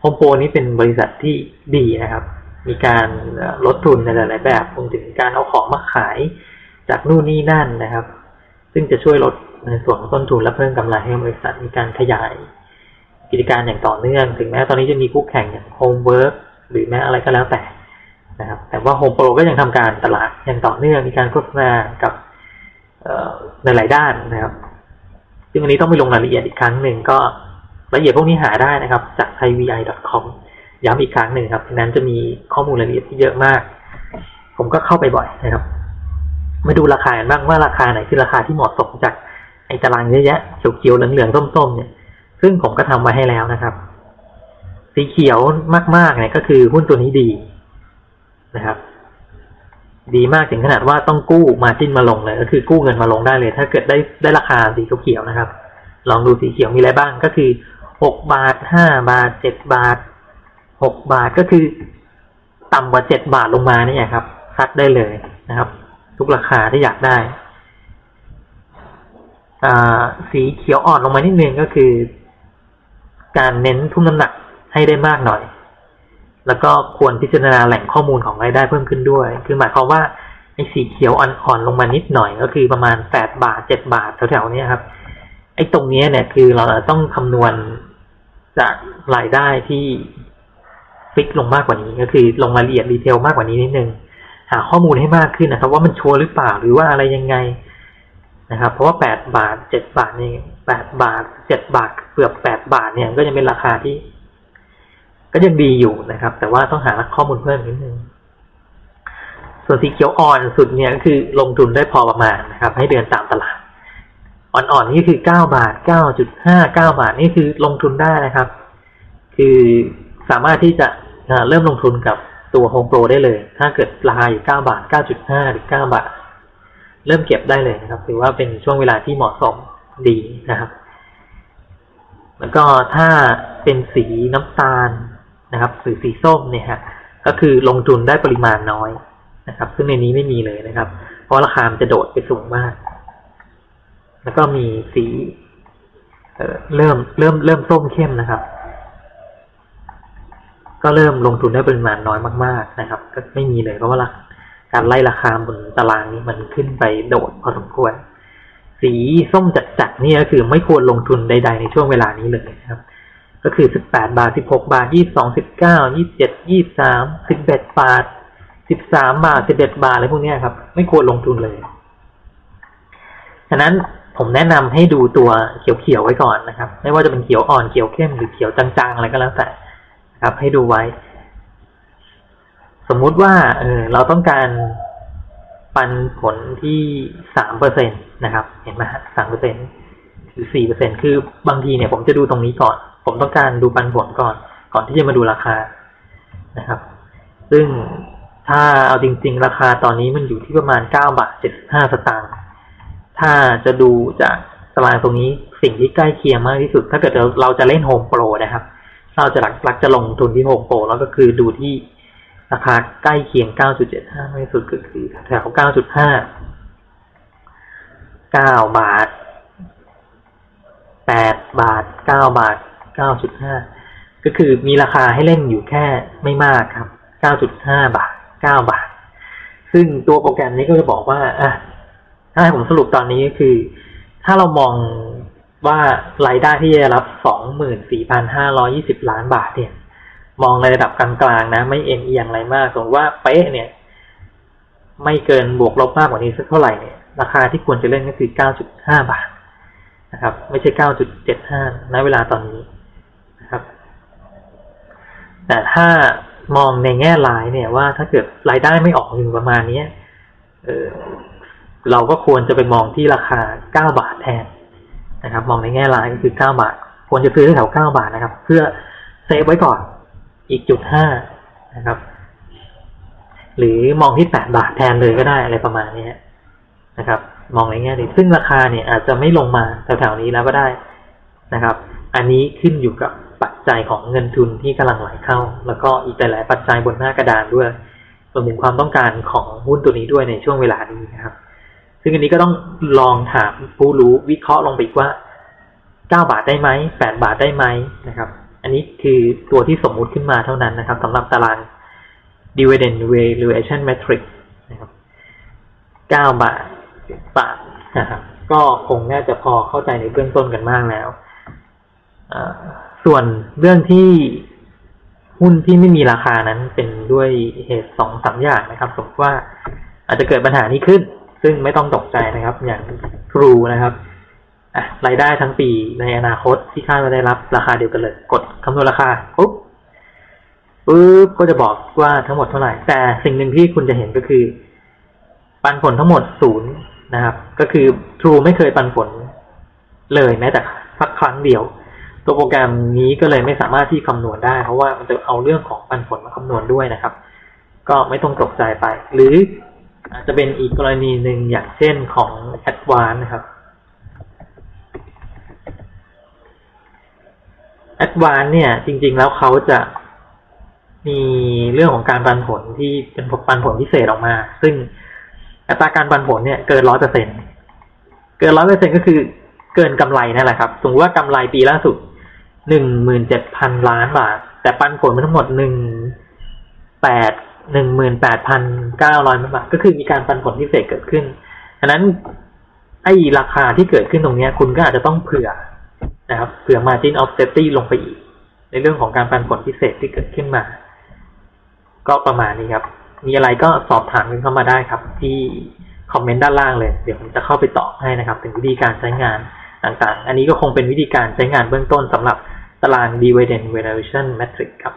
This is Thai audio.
โฮมโปรนี้เป็นบริษัทที่ดีนะครับ มีการลดทุนในหลาย ๆ แบบรวมถึงการเอาของมาขายจากนู่นนี่นั่นนะครับ ซึ่งจะช่วยลดในส่วนต้นทุนและเพิ่มกำไรให้บริษัทมีการขยายกิจการอย่างต่อเนื่อง ถึงแม้ตอนนี้จะมีคู่แข่งอย่าง Homework หรือแม้อะไรก็แล้วแต่นะครับ แต่ว่า Home Pro ก็ยังทำการตลาดอย่างต่อเนื่อง มีการโฆษณากับในหลายด้านนะครับ ซึ่งอันนี้ต้องไปลงรายละเอียดอีกครั้งหนึ่งก็ รายละเอียดพวกนี้หาได้นะครับ จาก thaivi.com ย้ำอีกครั้งหนึ่งครับนั้นจะมีข้อมูลรายละเอียดที่เยอะมาก ผมก็เข้าไปบ่อยนะครับ มาดูราคาบ้างว่าราคาไหนคือราคาที่เหมาะสมจากไอ้ตารางเยอะแยะเขียวๆเหลืองๆส้มๆเนี่ย ซึ่งผมก็ทำไว้ให้แล้วนะครับ สีเขียวมากๆเนี่ยก็คือหุ้นตัวนี้ดีนะครับ ดีมากถึงขนาดว่าต้องกู้มาจิ้นมาลงเลย ก็คือกู้เงินมาลงได้เลย ถ้าเกิดได้ได้ราคาสีเขียวนะครับ ลองดูสีเขียวมีอะไรบ้างก็คือ หกบาทห้าบาทเจ็ดบาทหกบาทก็คือต่ำกว่าเจ็ดบาทลงมานี่ครับซัดได้เลยนะครับ ทุกราคาที่อยากได้สีเขียวอ่อนลงมานิดนึงก็คือ การเน้นทุ่มน้ำหนักให้ได้มากหน่อย แล้วก็ควรพิจารณาแหล่งข้อมูลของรายได้เพิ่มขึ้นด้วย คือหมายความว่าไอ้สีเขียวอ่อนๆลงมานิดหน่อย ก็คือประมาณแปดบาทเจ็ดบาทแถวๆนี้ครับไอ้ตรงนี้เนี่ยคือเราต้องคำนวณ จากรายได้ที่ฟิกลงมากกว่านี้ก็คือลงรายละเอียดดีเทลมากกว่านี้นิดนึงหาข้อมูลให้มากขึ้นนะครับ ว่ามันชัวร์หรือเปล่าหรือว่าอะไรยังไงนะครับ เพราะว่าแปดบาทเจ็ดบาทนี่แปดบาทเจ็ดบาทเกือบแปดบาทเนี่ยก็ยังเป็นราคาที่ ก็ยังดีอยู่นะครับ แต่ว่าต้องหาข้อมูลเพิ่มนิดนึงส่วนสีเขียวอ่อนสุดเนี่ยก็คือลงทุนได้พอประมาณนะครับ ให้เดินตามตลาด อ่อนๆนี่คือเก้าบาทเก้าจุดห้าเก้าบาทนี่คือลงทุนได้นะครับ คือสามารถที่จะเริ่มลงทุนกับตัวโฮมโปรได้เลย ถ้าเกิดราคาอยู่เก้าบาทเก้าจุดห้าหรือเก้าบาท เริ่มเก็บได้เลยนะครับ ถือว่าเป็นช่วงเวลาที่เหมาะสมดีนะครับ แล้วก็ถ้าเป็นสีน้ำตาลนะครับหรือสีส้มเนี่ยฮะก็คือลงทุนได้ปริมาณน้อยนะครับ ซึ่งในนี้ไม่มีเลยนะครับ เพราะราคามันจะโดดไปสูงมาก แล้วก็มีสีเริ่มเริ่มเริ่มส้มเข้มนะครับ ก็เริ่มลงทุนได้ปริมาณน้อยมาก ๆนะครับ ก็ไม่มีเลยเพราะว่าการไล่ราคาบนตารางนี้มันขึ้นไปโดดพอสมควร สีส้มจัดๆนี่ก็คือไม่ควรลงทุนใด ๆ ในช่วงเวลานี้เลยนะครับ ก็คือสิบแปดบาทสิบหกบาทยี่สองสิบเก้ายี่สิบเจ็ดยี่สามสิบเอ็ดบาทสิบสามบาทสิบเอ็ดบาทอะไรพวกนี้ครับ ไม่ควรลงทุนเลย ฉะนั้น ผมแนะนำให้ดูตัวเขียวๆไว้ก่อนนะครับ ไม่ว่าจะเป็นเขียวอ่อนเขียวเข้มหรือเขียวจางๆอะไรก็แล้วแต่ครับ ให้ดูไว้ สมมุติว่าเออเราต้องการปันผลที่สามเปอร์เซ็นตนะครับ เห็นไหมสามเปอร์เซ็นหรือสี่เปอร์เซ็นคือบางทีเนี่ย ผมจะดูตรงนี้ก่อน ผมต้องการดูปันผลก่อน ก่อนที่จะมาดูราคานะครับ ซึ่งถ้าเอาจริง ๆ ราคาตอนนี้มันอยู่ที่ประมาณเก้าบาทเจ็ดห้าสตางค์ ถ้าจะดูจากตารางตรงนี้สิ่งที่ใกล้เคียงมากที่สุด ถ้าเกิดเราจะเล่นโฮมโปรนะครับ เราจะหลักหลักจะลงทุนที่โฮมโปรแล้วก็คือดูที่ราคาใกล้เคียง 9.75ไม่สุดก็คือแถว 9.5 9 บาท 8 บาท 9 บาท 9.5 ก็คือมีราคาให้เล่นอยู่แค่ไม่มากครับ 9.5 บาท 9 บาท ซึ่งตัวโปรแกรมนี้ก็จะบอกว่าอะ ถ้าให้ผมสรุปตอนนี้ก็คือ ถ้าเรามองว่ารายได้ที่จะรับ 24,520 ล้านบาทเนี่ย มองในระดับกลางๆนะ ไม่เอ็นเอียงอะไรมากสมมติว่าเป๊ะเนี่ย ไม่เกินบวกลบมากกว่านี้สักเท่าไหร่เนี่ย ราคาที่ควรจะเล่นก็คือ 9.5 บาทนะครับ ไม่ใช่ 9.75ณเวลาตอนนี้นะครับ แต่ถ้ามองในแง่รายเนี่ยว่าถ้าเกิดรายได้ไม่ออกถึงประมาณนี้เออ เราก็ควรจะไปมองที่ราคา 9 บาทแทนนะครับ มองในแง่รายก็คือ 9 บาท ควรจะซื้อแถว 9 บาทนะครับ เพื่อเซฟไว้ก่อนอีกจุดห้านะครับ หรือมองที่แปดบาทแทนเลยก็ได้อะไรประมาณนี้นะครับ มองในแง่นี้ซึ่งราคาเนี่ยอาจจะไม่ลงมาแถวๆนี้แล้วก็ได้นะครับ อันนี้ขึ้นอยู่กับปัจจัยของเงินทุนที่กำลังไหลเข้า แล้วก็อีกหลายปัจจัยบนหน้ากระดานด้วยรวมถึงความต้องการของหุ้นตัวนี้ด้วยในช่วงเวลานี้นะครับ ซึ่งอันนี้ก็ต้องลองถามผู้รู้วิเคราะห์ลงไปว่าเก้าบาทได้ไหมแปดบาทได้ไหมนะครับ อันนี้คือตัวที่สมมุติขึ้นมาเท่านั้นนะครับสำหรับตาราง dividend valuation matrix นะครับ9บาทบาทนะครับก็คงน่าจะพอเข้าใจในเบื้องต้นกันมากแล้ว ส่วนเรื่องที่หุ้นที่ไม่มีราคานั้นเป็นด้วยเหตุสองสามอย่างนะครับ สมมติว่าอาจจะเกิดปัญหานี้ขึ้น ซึ่งไม่ต้องตกใจนะครับ อย่างครูนะครับอะรายได้ทั้งปีในอนาคตที่คาดว่าได้รับราคาเดียวกันเลย กดคำนวณราคาปุ๊บปุ๊บก็จะบอกว่าทั้งหมดเท่าไหร่ แต่สิ่งหนึ่งที่คุณจะเห็นก็คือ ปันผลทั้งหมดศูนย์นะครับ ก็คือ True ไม่เคยปันผลเลยแม้แต่สักครั้งเดียว ตัวโปรแกรมนี้ก็เลยไม่สามารถที่คำนวณได้ เพราะว่ามันจะเอาเรื่องของปันผลมาคำนวณด้วยนะครับ ก็ไม่ต้องตกใจไป หรือ อาจจะเป็นอีกกรณีหนึ่งอย่างเช่นของ a d v a n c e นะครับ a d v a n c e เนี่ย จริง ๆ แล้วเขาจะมีเรื่องของการปันผลที่เป็นปันผลพิเศษออกมา ซึ่งอัตราการปันผลเนี่ยเกินร้อยเปอร์เซ็นเกินร้อยเปอร์เซ็นก็คือเกินกำไรนั่นแหละครับ สมมติว่ากำไรปีล่าสุดหนึ่งหมื่นเจ็ดพันล้านบาท แต่ปันผลมันทั้งหมดหนึ่งแปด หนึ่งหมื่นแปดพันเก้าร้อยบาทก็คือมีการปันผลพิเศษเกิดขึ้นฉะนั้นไอ้ราคาที่เกิดขึ้นตรงนี้คุณก็อาจจะต้องเผื่อนะครับ เผื่อ margin of safety ลงไปอีก ในเรื่องของการปันผลพิเศษที่เกิดขึ้นมา ก็ประมาณนี้ครับ มีอะไรก็สอบถามกันเข้ามาได้ครับ ที่คอมเมนต์ด้านล่างเลย เดี๋ยวผมจะเข้าไปตอบให้นะครับ ถึงวิธีการใช้งานต่างๆ อันนี้ก็คงเป็นวิธีการใช้งานเบื้องต้นสำหรับตาราง dividend valuation matrix ครับ